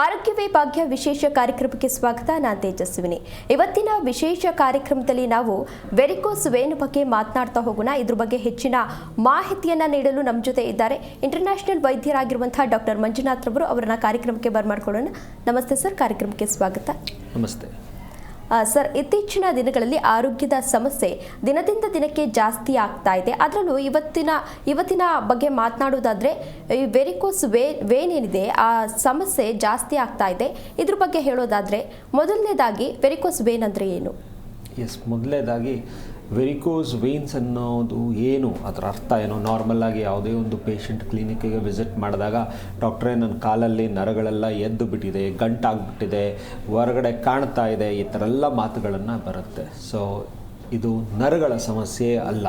ಆರೋಗ್ಯವೇ ಭಾಗ್ಯ ವಿಶೇಷ ಕಾರ್ಯಕ್ರಮಕ್ಕೆ ಸ್ವಾಗತ. ನಾನು ತೇಜಸ್ವಿನಿ. ಇವತ್ತಿನ ವಿಶೇಷ ಕಾರ್ಯಕ್ರಮದಲ್ಲಿ ನಾವು ವೆರಿಕೋಸ್ ವೇನ್ ಬಗ್ಗೆ ಮಾತನಾಡ್ತಾ ಹೋಗೋಣ. ಇದ್ರ ಬಗ್ಗೆ ಹೆಚ್ಚಿನ ಮಾಹಿತಿಯನ್ನು ನೀಡಲು ನಮ್ಮ ಜೊತೆ ಇದ್ದಾರೆ ಇಂಟರ್ನ್ಯಾಷನಲ್ ವೈದ್ಯರಾಗಿರುವಂತಹ ಡಾಕ್ಟರ್ ಮಂಜುನಾಥ್ ರವರು ಅವರನ್ನ ಕಾರ್ಯಕ್ರಮಕ್ಕೆ ಬರ್ಮಾಡ್ಕೊಳ್ಳೋಣ. ನಮಸ್ತೆ ಸರ್, ಕಾರ್ಯಕ್ರಮಕ್ಕೆ ಸ್ವಾಗತ. ನಮಸ್ತೆ. ಸರ್, ಇತ್ತೀಚಿನ ದಿನಗಳಲ್ಲಿ ಆರೋಗ್ಯದ ಸಮಸ್ಯೆ ದಿನದಿಂದ ದಿನಕ್ಕೆ ಜಾಸ್ತಿ ಆಗ್ತಾ ಇದೆ. ಅದರಲ್ಲೂ ಇವತ್ತಿನ ಇವತ್ತಿನ ಬಗ್ಗೆ ಮಾತನಾಡೋದಾದ್ರೆ ಈ ವೆರಿಕೋಸ್ ವೇ ವೇನ್ ಏನಿದೆ ಆ ಸಮಸ್ಯೆ ಜಾಸ್ತಿ ಆಗ್ತಾ ಇದೆ. ಇದ್ರ ಬಗ್ಗೆ ಹೇಳೋದಾದ್ರೆ, ಮೊದಲನೇದಾಗಿ ವೆರಿಕೋಸ್ ವೇನ್ ಅಂದ್ರೆ ಏನು? ಎಸ್ ಮೊದಲನೇದಾಗಿ ವೆರಿಕೋಸ್ ವೇನ್ಸ್ ಅನ್ನೋದು ಏನು? ಅದರ ಅರ್ಥ ಏನು? ನಾರ್ಮಲ್ಲಾಗಿ ಯಾವುದೇ ಒಂದು ಪೇಷಂಟ್ ಕ್ಲಿನಿಕ್ಕಿಗೆ ವಿಸಿಟ್ ಮಾಡಿದಾಗ ಡಾಕ್ಟ್ರೇ ನನ್ನ ಕಾಲಲ್ಲಿ ನರಗಳೆಲ್ಲ ಎದ್ದು ಬಿಟ್ಟಿದೆ, ಗಂಟಾಗ್ಬಿಟ್ಟಿದೆ, ಹೊರಗಡೆ ಕಾಣ್ತಾ ಇದೆ, ಈ ಥರ ಎಲ್ಲ ಮಾತುಗಳನ್ನು ಬರುತ್ತೆ. ಸೊ ಇದು ನರಗಳ ಸಮಸ್ಯೆ ಅಲ್ಲ.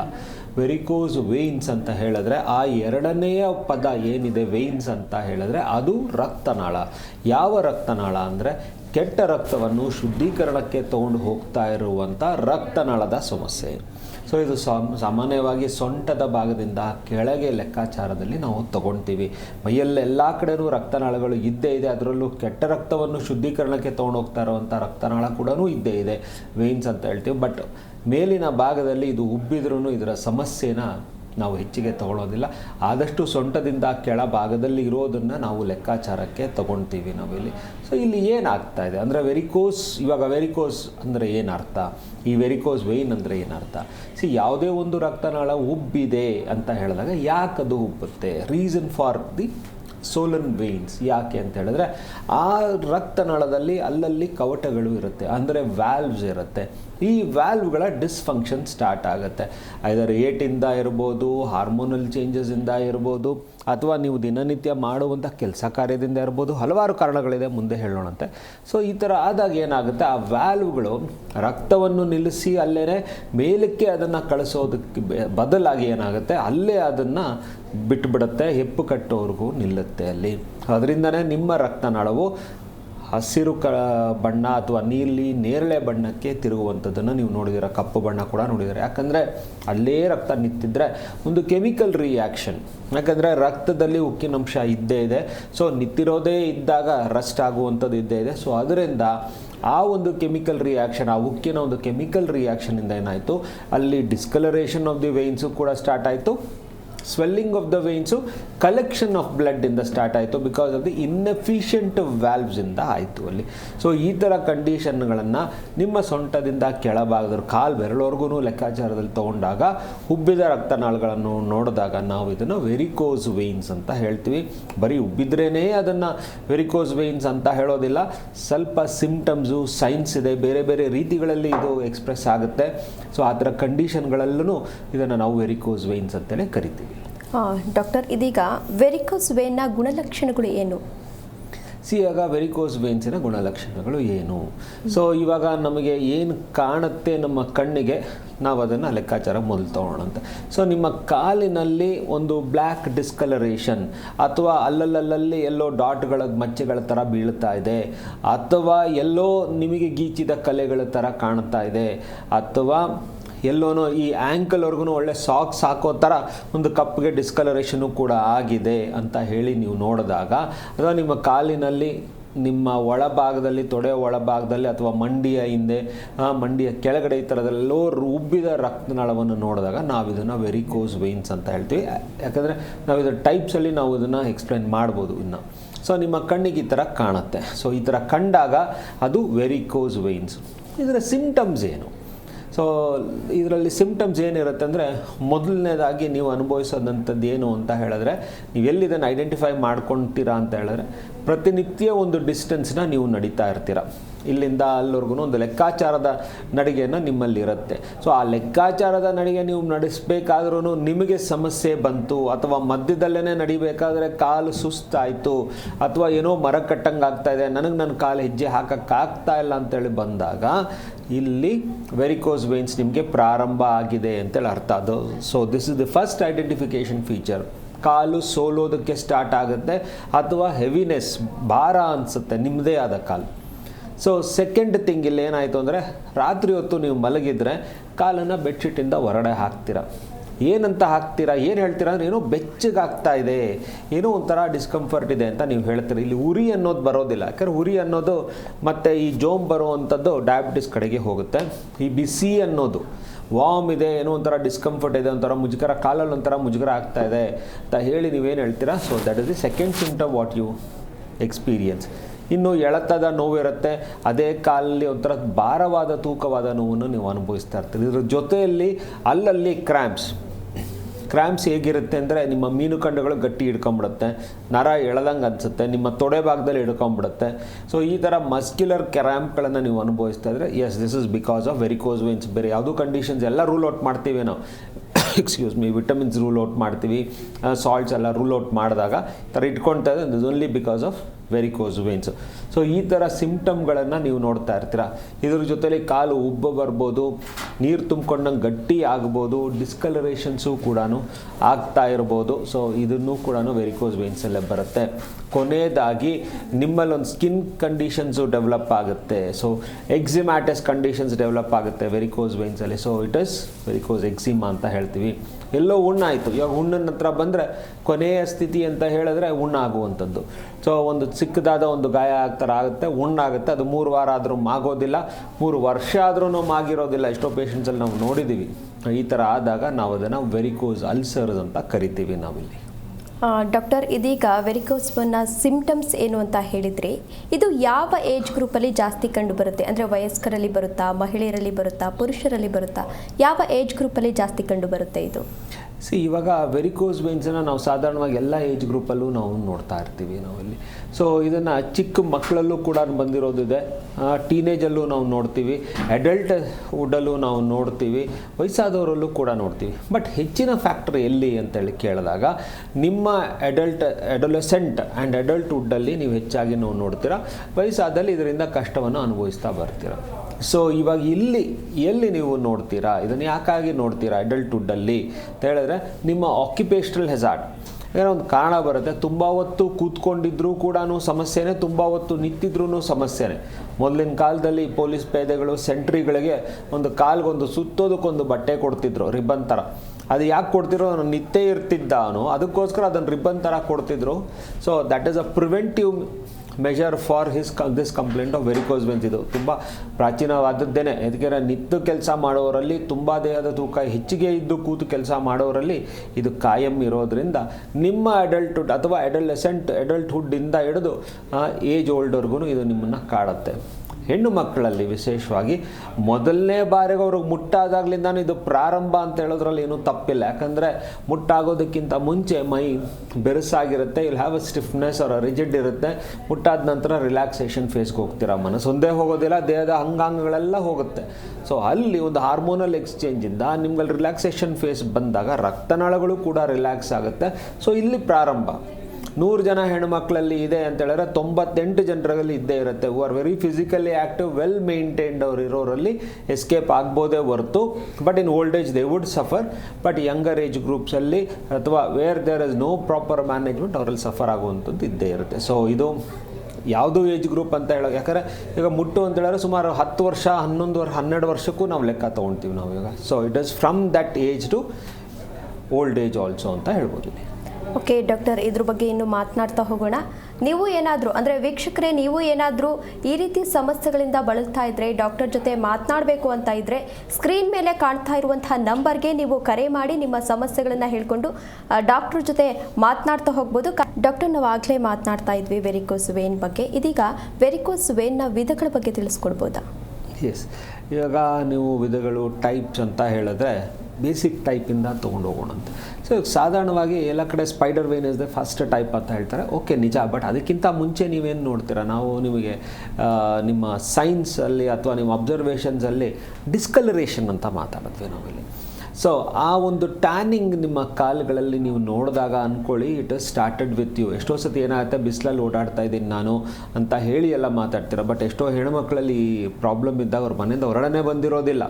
ವೆರಿಕೋಸ್ ವೇನ್ಸ್ ಅಂತ ಹೇಳಿದ್ರೆ ಆ ಎರಡನೆಯ ಪದ ಏನಿದೆ? ವೇನ್ಸ್ ಅಂತ ಹೇಳಿದ್ರೆ ಅದು ರಕ್ತನಾಳ. ಯಾವ ರಕ್ತನಾಳ ಅಂದರೆ ಕೆಟ್ಟ ರಕ್ತವನ್ನು ಶುದ್ಧೀಕರಣಕ್ಕೆ ತಗೊಂಡು ಹೋಗ್ತಾ ಇರುವಂಥ ರಕ್ತನಾಳದ ಸಮಸ್ಯೆ. ಸೊ ಇದು ಸಾಮ್- ಸಾಮಾನ್ಯವಾಗಿ ಸೊಂಟದ ಭಾಗದಿಂದ ಕೆಳಗೆ ಲೆಕ್ಕಾಚಾರದಲ್ಲಿ ನಾವು ತಗೊಳ್ತೀವಿ ಮೈಯಲ್ಲಿ ಎಲ್ಲ ಕಡೆನೂ ರಕ್ತನಾಳಗಳು ಇದ್ದೇ ಇದೆ. ಅದರಲ್ಲೂ ಕೆಟ್ಟ ರಕ್ತವನ್ನು ಶುದ್ಧೀಕರಣಕ್ಕೆ ಹೋಗ್ತಾ ಇರುವಂಥ ರಕ್ತನಾಳ ಕೂಡ ಇದ್ದೇ ಇದೆ. ವೇನ್ಸ್ ಅಂತ ಹೇಳ್ತೀವಿ. ಬಟ್ ಮೇಲಿನ ಭಾಗದಲ್ಲಿ ಇದು ಉಬ್ಬಿದ್ರೂ ಇದರ ಸಮಸ್ಯೆನ ನಾವು ಹೆಚ್ಚಿಗೆ ತಗೊಳ್ಳೋದಿಲ್ಲ. ಆದಷ್ಟು ಸೊಂಟದಿಂದ ಕೆಳಭಾಗದಲ್ಲಿ ಇರೋದನ್ನು ನಾವು ಲೆಕ್ಕಾಚಾರಕ್ಕೆ ತಗೊಳ್ತೀವಿ ನಾವಿಲ್ಲಿ. ಸೊ ಇಲ್ಲಿ ಏನಾಗ್ತಾ ಇದೆ? ಅಂದರೆ ವೆರಿಕೋಸ್ ಇವಾಗ ವೆರಿಕೋಸ್ ಅಂದರೆ ಏನರ್ಥ? ಈ ವೆರಿಕೋಸ್ ವೈನ್ ಅಂದರೆ ಏನರ್ಥ? ಸಿ ಯಾವುದೇ ಒಂದು ರಕ್ತನಾಳ ಉಬ್ಬಿದೆ ಅಂತ ಹೇಳಿದಾಗ ಯಾಕದು ಉಬ್ಬುತ್ತೆ? Reason for the swollen veins ಯಾಕೆ ಅಂತ ಹೇಳಿದ್ರೆ ಆ ರಕ್ತನಾಳದಲ್ಲಿ ಅಲ್ಲಲ್ಲಿ ಕವಟಗಳು ಇರುತ್ತೆ, ಅಂದರೆ ವ್ಯಾಲ್ವ್ಸ್ ಇರುತ್ತೆ. ಈ ವ್ಯಾಲ್ವ್ಗಳ ಡಿಸ್ಫಂಕ್ಷನ್ ಸ್ಟಾರ್ಟ್ ಆಗುತ್ತೆ. ಐದರ್ ಏಟಿಂದ ಇರ್ಬೋದು ಹಾರ್ಮೋನಲ್ ಚೇಂಜಸ್ಸಿಂದ ಇರ್ಬೋದು ಅಥವಾ ನೀವು ದಿನನಿತ್ಯ ಮಾಡುವಂಥ ಕೆಲಸ ಕಾರ್ಯದಿಂದ ಇರ್ಬೋದು, ಹಲವಾರು ಕಾರಣಗಳಿದೆ, ಮುಂದೆ ಹೇಳೋಣಂತೆ. ಸೊ ಈ ಥರ ಆದಾಗ ಏನಾಗುತ್ತೆ? ಆ ವ್ಯಾಲ್ವ್ಗಳು ರಕ್ತವನ್ನು ನಿಲ್ಲಿಸಿ ಅಲ್ಲೇ ಮೇಲಕ್ಕೆ ಅದನ್ನು ಕಳಿಸೋದಕ್ಕೆ ಬದಲಾಗಿ ಏನಾಗುತ್ತೆ? ಅಲ್ಲೇ ಅದನ್ನು ಬಿಟ್ಟುಬಿಡುತ್ತೆ ಹೆಪ್ಪು ಕಟ್ಟೋವರೆಗೂ ನಿಲ್ಲುತ್ತೆ ಅಲ್ಲಿ. ಅದರಿಂದನೇ ನಿಮ್ಮ ರಕ್ತನಾಳವು ಹಸಿರು ಕ, ಬಣ್ಣ ಅಥವಾ ನೀಲಿ, ನೇರಳೆ ಬಣ್ಣಕ್ಕೆ ತಿರುಗುವಂಥದ್ದನ್ನು ನೀವು ನೋಡಿದಿರ ಕಪ್ಪು ಬಣ್ಣ ಕೂಡ ನೋಡಿದ್ದಾರೆ. ಯಾಕಂದರೆ ಅಲ್ಲೇ ರಕ್ತ ನಿಂತಿದ್ರೆ ಒಂದು ಕೆಮಿಕಲ್ ರಿಯಾಕ್ಷನ್ ಯಾಕಂದರೆ ರಕ್ತದಲ್ಲಿ ಉಕ್ಕಿನಂಶ ಇದ್ದೇ ಇದೆ. ಸೊ ನಿಂತಿರೋದೇ ಇದ್ದಾಗ ರಸ್ಟ್ ಆಗುವಂಥದ್ದು ಇದ್ದೇ ಇದೆ. ಸೊ ಅದರಿಂದ ಆ ಒಂದು ಕೆಮಿಕಲ್ ರಿಯಾಕ್ಷನ್ ಆ ಉಕ್ಕಿನ ಒಂದು ಕೆಮಿಕಲ್ ರಿಯಾಕ್ಷನಿಂದ ಏನಾಯಿತು? ಅಲ್ಲಿ ಡಿಸ್ಕಲರೇಷನ್ ಆಫ್ ದಿ ವೆಯ್ನ್ಸು ಕೂಡ ಸ್ಟಾರ್ಟ್ ಆಯಿತು. Swelling of the veins collection of blood ಇಂದ ಸ್ಟಾರ್ಟ್ ಆಯಿತು ಬಿಕಾಸ್ ಆಫ್ ದಿ ಇನ್ಎಫಿಷಿಯಂಟ್ ವ್ಯಾಲ್ವ್ಸಿಂದ ಆಯಿತು ಅಲ್ಲಿ. ಸೊ ಈ ಥರ ಕಂಡೀಷನ್ಗಳನ್ನು ನಿಮ್ಮ ಸೊಂಟದಿಂದ ಕೆಳಭಾಗದ ಕಾಲು ಬೆರಳವರೆಗೂ ಲೆಕ್ಕಾಚಾರದಲ್ಲಿ ತೊಗೊಂಡಾಗ ಉಬ್ಬಿದ ರಕ್ತನಾಳಗಳನ್ನು ನೋಡಿದಾಗ ನಾವು ಇದನ್ನು ವೆರಿಕೋಸ್ ವೇನ್ಸ್ ಅಂತ ಹೇಳ್ತೀವಿ. ಬರೀ ಉಬ್ಬಿದ್ರೇ ಅದನ್ನು ವೆರಿಕೋಸ್ ವೇನ್ಸ್ ಅಂತ ಹೇಳೋದಿಲ್ಲ. ಸ್ವಲ್ಪ ಸಿಮ್ಟಮ್ಸು ಸೈನ್ಸ್ ಇದೆ. ಬೇರೆ ಬೇರೆ ರೀತಿಗಳಲ್ಲಿ ಇದು ಎಕ್ಸ್ಪ್ರೆಸ್ ಆಗುತ್ತೆ. ಸೊ ಆ ಥರ ಕಂಡೀಷನ್ಗಳಲ್ಲೂ ಇದನ್ನು ನಾವು ವೆರಿಕೋಸ್ ವೇನ್ಸ್ ಅಂತಲೇ ಕರಿತೀವಿ. ಡಾಕ್ಟರ್, ಇದೀಗ ವೆರಿಕೋಸ್ ವೇನ್ನ ಗುಣಲಕ್ಷಣಗಳು ಏನು? ಸಿ ಇವಾಗ ವೆರಿಕೋಸ್ ವೇನ್ಸಿನ ಗುಣಲಕ್ಷಣಗಳು ಏನು? ಸೊ ಇವಾಗ ನಮಗೆ ಏನು ಕಾಣುತ್ತೆ ನಮ್ಮ ಕಣ್ಣಿಗೆ ನಾವು ಅದನ್ನು ಲೆಕ್ಕಾಚಾರ ಮೊದಲು ತೊಗೊಳ್ಳೋಣಂತ ಸೊ ನಿಮ್ಮ ಕಾಲಿನಲ್ಲಿ ಒಂದು ಬ್ಲ್ಯಾಕ್ ಡಿಸ್ಕಲರೇಷನ್, ಅಥವಾ ಅಲ್ಲಲ್ಲಲ್ಲಿ ಎಲ್ಲೋ ಡಾಟ್ಗಳ ಮಚ್ಚೆಗಳ ಥರ ಬೀಳ್ತಾ ಇದೆ, ಅಥವಾ ಎಲ್ಲೋ ನಿಮಗೆ ಗೀಚಿದ ಕಲೆಗಳ ಥರ ಕಾಣ್ತಾ ಇದೆ, ಅಥವಾ ಎಲ್ಲೋನೋ ಈ ಆ್ಯಂಕಲ್ವರೆಗೂ ಒಳ್ಳೆ ಸಾಕ್ಸ್ ಹಾಕೋ ಥರ ಒಂದು ಕಪ್ಗೆ ಡಿಸ್ಕಲರೇಷನು ಕೂಡ ಆಗಿದೆ ಅಂತ ಹೇಳಿ ನೀವು ನೋಡಿದಾಗ, ಅಥವಾ ನಿಮ್ಮ ಕಾಲಿನಲ್ಲಿ, ನಿಮ್ಮ ಒಳಭಾಗದಲ್ಲಿ ತೊಡೆ ಒಳಭಾಗದಲ್ಲಿ, ಅಥವಾ ಮಂಡಿಯ ಹಿಂದೆ ಮಂಡಿಯ ಕೆಳಗಡೆ ಈ ಥರದೆಲ್ಲೋ ಉಬ್ಬಿದ ರಕ್ತನಾಳವನ್ನು ನೋಡಿದಾಗ ನಾವು ಇದನ್ನು ವೆರಿಕೋಸ್ ವೈನ್ಸ್ ಅಂತ ಹೇಳ್ತೀವಿ. ಯಾಕಂದರೆ ನಾವು ಇದರ ಟೈಪ್ಸಲ್ಲಿ ನಾವು ಇದನ್ನು ಎಕ್ಸ್ಪ್ಲೈನ್ ಮಾಡ್ಬೋದು ಇನ್ನು. ಸೊ ನಿಮ್ಮ ಕಣ್ಣಿಗೆ ಈ ಥರ ಕಾಣುತ್ತೆ. ಸೊ ಈ ಥರ ಕಂಡಾಗ ಅದು ವೆರಿಕೋಸ್ ವೈನ್ಸ್ ಇದರ ಸಿಂಟಮ್ಸ್ ಏನು? ಸೊ ಇದರಲ್ಲಿ ಸಿಂಪ್ಟಮ್ಸ್ ಏನಿರುತ್ತೆ ಅಂದರೆ, ಮೊದಲನೇದಾಗಿ ನೀವು ಅನುಭವಿಸೋದಂಥದ್ದು ಏನು ಅಂತ ಹೇಳಿದ್ರೆ, ನೀವು ಎಲ್ಲಿ ಇದನ್ನು ಐಡೆಂಟಿಫೈ ಮಾಡ್ಕೊಳ್ತೀರಾ ಅಂತ ಹೇಳಿದ್ರೆ, ಪ್ರತಿನಿತ್ಯ ಒಂದು ಡಿಸ್ಟೆನ್ಸ್ನ ನೀವು ನಡೀತಾ ಇರ್ತೀರ. ಇಲ್ಲಿಂದ ಅಲ್ಲಿವರೆಗೂ ಒಂದು ಲೆಕ್ಕಾಚಾರದ ನಡಿಗೆಯನ್ನು ನಿಮ್ಮಲ್ಲಿರುತ್ತೆ ಸೊ ಆ ಲೆಕ್ಕಾಚಾರದ ನಡಿಗೆ ನೀವು ನಡೆಸಬೇಕಾದ್ರೂ ನಿಮಗೆ ಸಮಸ್ಯೆ ಬಂತು, ಅಥವಾ ಮಧ್ಯದಲ್ಲೇ ನಡಿಬೇಕಾದ್ರೆ ಕಾಲು ಸುಸ್ತಾಯಿತು, ಅಥವಾ ಏನೋ ಮರ ಕಟ್ಟಂಗೆ ಆಗ್ತಾ ಇದೆ, ನನಗೆ ನನ್ನ ಕಾಲು ಹೆಜ್ಜೆ ಹಾಕೋಕ್ಕಾಗ್ತಾ ಇಲ್ಲ ಅಂತೇಳಿ ಬಂದಾಗ, ಇಲ್ಲಿ ವೆರಿಕೋಸ್ ವೇನ್ಸ್ ನಿಮಗೆ ಪ್ರಾರಂಭ ಆಗಿದೆ ಅಂತೇಳಿ ಅರ್ಥ. ಅದು so this is the first identification feature ಕಾಲು ಸೋಲೋದಕ್ಕೆ ಸ್ಟಾರ್ಟ್ ಆಗುತ್ತೆ, ಅಥವಾ ಹೆವಿನೆಸ್ ಭಾರ ಅನಿಸುತ್ತೆ ನಿಮ್ಮದೇ ಆದ ಕಾಲು. ಸೊ ಸೆಕೆಂಡ್ ಥಿಂಗ್ ಇಲ್ಲಿ ಏನಾಯಿತು ಅಂದರೆ, ರಾತ್ರಿ ಹೊತ್ತು ನೀವು ಮಲಗಿದ್ರೆ ಕಾಲನ್ನು ಬೆಡ್ಶೀಟಿಂದ ಹೊರಡೆ ಹಾಕ್ತೀರ. ಏನಂತ ಹಾಕ್ತೀರಾ, ಏನು ಹೇಳ್ತೀರಾ ಅಂದರೆ ಏನೋ ಬೆಚ್ಚಗಾಗ್ತಾ ಇದೆ, ಏನೋ ಒಂಥರ ಡಿಸ್ಕಂಫರ್ಟ್ ಇದೆ ಅಂತ ನೀವು ಹೇಳ್ತೀರಿ. ಇಲ್ಲಿ ಉರಿ ಅನ್ನೋದು ಬರೋದಿಲ್ಲ, ಯಾಕಂದರೆ ಉರಿ ಅನ್ನೋದು ಮತ್ತು ಈ ಜೋಮ್ ಬರುವಂಥದ್ದು ಡಯಾಬಿಟಿಸ್ ಕಡೆಗೆ ಹೋಗುತ್ತೆ. ಈ ಬಿಸಿ ಅನ್ನೋದು ವಾಮ್ ಇದೆ, ಏನೋ ಒಂಥರ ಡಿಸ್ಕಂಫರ್ಟ್ ಇದೆ, ಒಂಥರ ಮುಜುಗರ, ಕಾಲಲ್ಲಿ ಒಂಥರ ಮುಜುಗರ ಆಗ್ತಾ ಇದೆ ಅಂತ ಹೇಳಿ ನೀವೇನು ಹೇಳ್ತೀರಾ? So that is the second symptom what you experience ಇನ್ನು ಎಳತದ ನೋವಿರುತ್ತೆ. ಅದೇ ಕಾಲಲ್ಲಿ ಒಂಥರ ಭಾರವಾದ, ತೂಕವಾದ ನೋವನ್ನು ನೀವು ಅನುಭವಿಸ್ತಾ ಇರ್ತೀರಿ. ಇದ್ರ ಜೊತೆಯಲ್ಲಿ ಅಲ್ಲಲ್ಲಿ ಕ್ರ್ಯಾಂಪ್ಸ್. ಕ್ರ್ಯಾಂಪ್ಸ್ ಹೇಗಿರುತ್ತೆ ಅಂದರೆ ನಿಮ್ಮ ಮೀನುಕಂಡಗಳು ಗಟ್ಟಿ ಹಿಡ್ಕೊಂಬಿಡುತ್ತೆ. ನರ ಎಳದಂಗೆ ಅನಿಸುತ್ತೆ. ನಿಮ್ಮ ತೊಡೆ ಭಾಗದಲ್ಲಿ ಹಿಡ್ಕೊಂಬಿಡುತ್ತೆ. ಸೊ ಈ ಥರ ಮಸ್ಕ್ಯುಲರ್ ಕ್ರ್ಯಾಂಪ್ಗಳನ್ನು ನೀವು ಅನುಭವಿಸ್ತಾ ಇದ್ರೆ yes this is because of varicose veins ಬೇರೆ ಯಾವುದೋ ಕಂಡೀಷನ್ಸ್ ಎಲ್ಲ ರೂಲ್ ಔಟ್ ಮಾಡ್ತೀವಿ ನಾವು. Excuse me vitamins rule out ಮಾಡ್ತೀವಿ. ಸಾಲ್ಟ್ಸ್ ಎಲ್ಲ ರೂಲ್ ಔಟ್ ಮಾಡಿದಾಗ ಈ ಥರ ಇಟ್ಕೊಳ್ತಾ ಇದೆ is only because of varicose veins so ಈ ಥರ ಸಿಂಪ್ಟಮ್ಗಳನ್ನು ನೀವು ನೋಡ್ತಾ ಇರ್ತೀರ? ಇದ್ರ ಜೊತೆಲಿ ಕಾಲು ಉಬ್ಬ ಬರ್ಬೋದು, ನೀರು ತುಂಬ್ಕೊಂಡಂಗೆ ಗಟ್ಟಿ ಆಗ್ಬೋದು ಡಿಸ್ಕಲರೇಷನ್ಸು ಕೂಡ ಆಗ್ತಾ ಇರ್ಬೋದು. ಸೊ ಇದನ್ನು ಕೂಡ ವೆರಿಕೋಸ್ ವೇನ್ಸಲ್ಲೇ ಬರುತ್ತೆ. ಕೊನೆಯದಾಗಿ, ನಿಮ್ಮಲ್ಲೊಂದು ಸ್ಕಿನ್ ಕಂಡೀಷನ್ಸು ಡೆವಲಪ್ ಆಗುತ್ತೆ. ಸೊ ಎಕ್ಸಿಮ್ಯಾಟಸ್ ಕಂಡೀಷನ್ಸ್ ಡೆವಲಪ್ ಆಗುತ್ತೆ varicose ವೇನ್ಸಲ್ಲಿ so it is varicose eczema ಅಂತ ಹೇಳ್ತೀವಿ. ಎಲ್ಲೋ ಹುಣ್ಣಾಯಿತು. ಇವಾಗ ಹುಣ್ಣಿನ ಹತ್ರ ಬಂದರೆ ಕೊನೆಯ ಸ್ಥಿತಿ ಅಂತ ಹೇಳಿದ್ರೆ ಹುಣ್ಣಾಗುವಂಥದ್ದು. ಸೊ ಒಂದು ಚಿಕ್ಕದಾದ ಒಂದು ಗಾಯ ಥರ ಆಗುತ್ತೆ, ಹುಣ್ಣಾಗುತ್ತೆ. ಅದು ಮೂರು ವಾರ ಆದರೂ ಮಾಗೋದಿಲ್ಲ. ಮೂರು ವರ್ಷ ಆದರೂ ಮಾಗಿರೋದಿಲ್ಲ. ಎಷ್ಟೋ ಪೇಷಂಟ್ಸಲ್ಲಿ ನಾವು ನೋಡಿದ್ದೀವಿ ಈ ಥರ ಆದಾಗ ನಾವು ಅದನ್ನು ವೆರಿಕೋಸ್ ಅಲ್ಸರ್ಸ್ ಅಂತ ಕರಿತೀವಿ ನಾವಿಲ್ಲಿ. ಡಾಕ್ಟರ್ ಇದೀಗ ವೆರಿಕೋಸ್ಮನ್ನ ಸಿಂಪ್ಟಮ್ಸ್ ಏನು ಅಂತ ಹೇಳಿದ್ರಿ, ಇದು ಯಾವ ಏಜ್ ಗ್ರೂಪಲ್ಲಿ ಜಾಸ್ತಿ ಕಂಡು ಬರುತ್ತೆ ಅಂದರೆ ವಯಸ್ಕರಲ್ಲಿ ಬರುತ್ತಾ, ಮಹಿಳೆಯರಲ್ಲಿ ಬರುತ್ತಾ, ಪುರುಷರಲ್ಲಿ ಬರುತ್ತಾ? ಯಾವ ಏಜ್ ಗ್ರೂಪಲ್ಲಿ ಜಾಸ್ತಿ ಕಂಡು ಬರುತ್ತೆ ಇದು? ಸಿ ಇವಾಗ ವೆರಿಕೋಸ್ ವೆನ್ಸನ್ನು ನಾವು ಸಾಧಾರಣವಾಗಿ ಎಲ್ಲ ಏಜ್ ಗ್ರೂಪಲ್ಲೂ ನಾವು ನೋಡ್ತಾ ಇರ್ತೀವಿ ಇಲ್ಲಿ ಸೊ ಇದನ್ನು ಚಿಕ್ಕ ಮಕ್ಕಳಲ್ಲೂ ಕೂಡ ಬಂದಿರೋದಿದೆ. ಟೀನೇಜಲ್ಲೂ ನಾವು ನೋಡ್ತೀವಿ. ಅಡಲ್ಟ್ ವುಡಲ್ಲೂ ನಾವು ನೋಡ್ತೀವಿ. ವಯಸ್ಸಾದವರಲ್ಲೂ ಕೂಡ ನೋಡ್ತೀವಿ. ಬಟ್ ಹೆಚ್ಚಿನ ಫ್ಯಾಕ್ಟರ್ ಎಲ್ಲಿ ಅಂತೇಳಿ ಕೇಳಿದಾಗ, ನಿಮ್ಮ ಅಡಲ್ಟ್ ಅಡೊಲೆಸೆಂಟ್ ಆ್ಯಂಡ್ ಅಡಲ್ಟ್ ವುಡ್ಡಲ್ಲಿ ನೀವು ಹೆಚ್ಚಾಗಿ ನಾವು ನೋಡ್ತೀರಾ? ವಯಸ್ಸಾದಲ್ಲಿ ಇದರಿಂದ ಕಷ್ಟವನ್ನು ಅನುಭವಿಸ್ತಾ ಬರ್ತೀರಾ? ಸೊ ಇವಾಗ ಇಲ್ಲಿ, ಎಲ್ಲಿ ನೀವು ನೋಡ್ತೀರಾ? ಇದನ್ನು ಯಾಕಾಗಿ ನೋಡ್ತೀರಾ ಅಡಲ್ಟ್ಹುಡ್ಡಲ್ಲಿ ಅಂತ ಹೇಳಿದ್ರೆ, ನಿಮ್ಮ ಆಕ್ಯುಪೇಷನಲ್ ಹೆಸಾರ್ಡ್ ಏನೋ ಒಂದು ಕಾರಣ ಬರುತ್ತೆ. ತುಂಬ ಹೊತ್ತು ಕೂತ್ಕೊಂಡಿದ್ರೂ ಕೂಡ ಸಮಸ್ಯೆನೇ, ತುಂಬ ಹೊತ್ತು ನಿಂತಿದ್ರೂ ಸಮಸ್ಯೆನೇ. ಮೊದಲಿನ ಕಾಲದಲ್ಲಿ ಪೊಲೀಸ್ ಪೇದೆಗಳು ಸೆಂಟ್ರಿಗಳಿಗೆ ಒಂದು ಕಾಲ್ಗೊಂದು ಸುತ್ತೋದಕ್ಕೊಂದು ಬಟ್ಟೆ ಕೊಡ್ತಿದ್ರು ರಿಬ್ಬನ್ ಥರ ಅದು ಯಾಕೆ ಕೊಡ್ತಿರೋ? ಅವನು ನಿತ್ಯ ಇರ್ತಿದ್ದ ಅವನು ಅದಕ್ಕೋಸ್ಕರ ಅದನ್ನು ರಿಬ್ಬನ್ ಥರ ಕೊಡ್ತಿದ್ರು. So that is a preventive measure for his this complaint of varicose veins ಇದು ತುಂಬ ಪ್ರಾಚೀನವಾದದ್ದೇನೆ. ಯಾಕೆಂದರೆ ನಿಂತು ಕೆಲಸ ಮಾಡೋರಲ್ಲಿ ತುಂಬ ದೇಹದ ತೂಕ, ಹೆಚ್ಚಿಗೆ ಇದ್ದು ಕೂತು ಕೆಲಸ ಮಾಡೋರಲ್ಲಿ ಇದು ಕಾಯಂ ಇರೋದ್ರಿಂದ ನಿಮ್ಮ ಅಡಲ್ಟ್ಹುಡ್ ಅಥವಾ ಅಡಲ್ಟೆಸೆಂಟ್ ಅಡಲ್ಟ್ಹುಡ್ಡಿಂದ ಹಿಡಿದು ಏಜ್ ಓಲ್ಡರ್ಗೂ ಇದು ನಿಮ್ಮನ್ನು ಕಾಡುತ್ತೆ. ಹೆಣ್ಣು ಮಕ್ಕಳಲ್ಲಿ ವಿಶೇಷವಾಗಿ ಮೊದಲನೇ ಬಾರಿಗೆ ಅವ್ರಿಗೆ ಮುಟ್ಟಾದಾಗ್ಲಿಂದ ಇದು ಪ್ರಾರಂಭ ಅಂತ ಹೇಳೋದ್ರಲ್ಲಿ ಏನೂ ತಪ್ಪಿಲ್ಲ. ಯಾಕಂದರೆ ಮುಟ್ಟಾಗೋದಕ್ಕಿಂತ ಮುಂಚೆ ಮೈ ಬೆರಸಾಗಿರುತ್ತೆ ಇಲ್ಲಿ ಹ್ಯಾವ್ ಅ ಸ್ಟಿಫ್ನೆಸ್ ಅವರ ರಿಜಿಡ್ ಇರುತ್ತೆ, ಮುಟ್ಟಾದ ನಂತರ ರಿಲ್ಯಾಕ್ಸೇಷನ್ ಫೇಸ್ಗೆ ಹೋಗ್ತೀರಾ ಮನಸ್ಸೊಂದೇ ಹೋಗೋದಿಲ್ಲ, ದೇಹದ ಅಂಗಾಂಗಗಳೆಲ್ಲ ಹೋಗುತ್ತೆ. ಸೊ ಅಲ್ಲಿ ಒಂದು ಹಾರ್ಮೋನಲ್ ಎಕ್ಸ್ಚೇಂಜಿಂದ ನಿಮ್ಗಲ್ಲಿ ರಿಲ್ಯಾಕ್ಸೇಷನ್ ಫೇಸ್ ಬಂದಾಗ ರಕ್ತನಾಳಗಳು ಕೂಡ ರಿಲ್ಯಾಕ್ಸ್ ಆಗುತ್ತೆ. ಸೊ ಇಲ್ಲಿ ಪ್ರಾರಂಭ. ನೂರು ಜನ ಹೆಣ್ಮಕ್ಳಲ್ಲಿ ಇದೆ ಅಂತ ಹೇಳಿದ್ರೆ ತೊಂಬತ್ತೆಂಟು ಜನರಲ್ಲಿ ಇದ್ದೇ ಇರುತ್ತೆ. Who are very physically active well maintained ಅವ್ರು ಇರೋರಲ್ಲಿ ಎಸ್ಕೇಪ್ ಆಗ್ಬೋದೇ ಹೊರತು. But in old age they would suffer but younger age ಗ್ರೂಪ್ಸಲ್ಲಿ ಅಥವಾ where there is no proper management ಅವರಲ್ಲಿ ಸಫರ್ ಆಗುವಂಥದ್ದು ಇದ್ದೇ ಇರುತ್ತೆ. ಸೊ ಇದು ಯಾವುದು ಏಜ್ ಗ್ರೂಪ್ ಅಂತ ಹೇಳೋ ಯಾಕಂದರೆ ಈಗ ಮುಟ್ಟು ಅಂತ ಹೇಳಿದ್ರೆ ಸುಮಾರು ಹತ್ತು ವರ್ಷ, ಹನ್ನೊಂದು ವರ್ಷ ಹನ್ನೆರಡು ವರ್ಷಕ್ಕೂ ನಾವು ಲೆಕ್ಕ ತೊಗೊಳ್ತೀವಿ ನಾವು ಈಗ. So it is from that age to old age also ಅಂತ ಹೇಳ್ಬೋದು ಓಕೆ, ಡಾಕ್ಟರ್, ಇದ್ರ ಬಗ್ಗೆ ಇನ್ನು ಮಾತನಾಡ್ತಾ ಹೋಗೋಣ. ನೀವು ಏನಾದರೂ, ಅಂದರೆ ವೀಕ್ಷಕರೇ, ನೀವು ಏನಾದರೂ ಈ ರೀತಿ ಸಮಸ್ಯೆಗಳಿಂದ ಬಳಲ್ತಾ ಇದ್ರೆ, ಡಾಕ್ಟರ್ ಜೊತೆ ಮಾತನಾಡಬೇಕು ಅಂತ ಇದ್ರೆ, ಸ್ಕ್ರೀನ್ ಮೇಲೆ ಕಾಣ್ತಾ ಇರುವಂತಹ ನಂಬರ್ಗೆ ನೀವು ಕರೆ ಮಾಡಿ ನಿಮ್ಮ ಸಮಸ್ಯೆಗಳನ್ನು ಹೇಳ್ಕೊಂಡು ಡಾಕ್ಟರ್ ಜೊತೆ ಮಾತನಾಡ್ತಾ ಹೋಗ್ಬೋದು. ಡಾಕ್ಟರ್, ನಾವು ಆಗಲೇ ಮಾತನಾಡ್ತಾ ಇದ್ವಿ ವೆರಿಕೋಸ್ ವೇನ್ ಬಗ್ಗೆ. ಇದೀಗ ವೆರಿಕೋಸ್ ವೇನ್ನ ವಿಧಗಳ ಬಗ್ಗೆ ತಿಳಿಸ್ಕೊಡ್ಬೋದಾ? ಎಸ್ ಇವಾಗ ನೀವು ವಿಧಗಳು ಟೈಪ್ಸ್ ಅಂತ ಹೇಳಿದ್ರೆ ಬೇಸಿಕ್ ಟೈಪಿಂದ ತೊಗೊಂಡು ಹೋಗೋಣ ಅಂತ ಸೊ ಸಾಧಾರಣವಾಗಿ ಎಲ್ಲ ಕಡೆ spider vein is the first type ಅಂತ ಹೇಳ್ತಾರೆ. ಓಕೆ ನಿಜ. ಬಟ್ ಅದಕ್ಕಿಂತ ಮುಂಚೆ ನೀವೇನು ನೋಡ್ತೀರಾ? ನಾವು ನಿಮಗೆ ನಿಮ್ಮ ಸೈನ್ಸಲ್ಲಿ ಅಥವಾ ನಿಮ್ಮ ಅಬ್ಸರ್ವೇಷನ್ಸಲ್ಲಿ ಡಿಸ್ಕಲರೇಷನ್ ಅಂತ ಮಾತಾಡಿದ್ವಿ ನಾವಿಲ್ಲಿ. ಸೊ ಆ ಒಂದು ಟ್ಯಾನಿಂಗ್ ನಿಮ್ಮ ಕಾಲುಗಳಲ್ಲಿ ನೀವು ನೋಡಿದಾಗ ಅಂದ್ಕೊಳ್ಳಿ it is started with you ಎಷ್ಟೋ ಸತಿ ಏನಾಗುತ್ತೆ ಬಿಸಿಲಲ್ಲಿ ಓಡಾಡ್ತಾ ಇದ್ದೀನಿ ನಾನು ಅಂತ ಹೇಳಿ ಎಲ್ಲ ಮಾತಾಡ್ತೀರ. ಬಟ್ ಎಷ್ಟೋ ಹೆಣ್ಮಕ್ಳಲ್ಲಿ ಈ ಪ್ರಾಬ್ಲಮ್ ಇದ್ದಾಗ ಅವ್ರ ಮನೆಯಿಂದ ಹೊರಗಡೆ ಬಂದಿರೋದಿಲ್ಲ.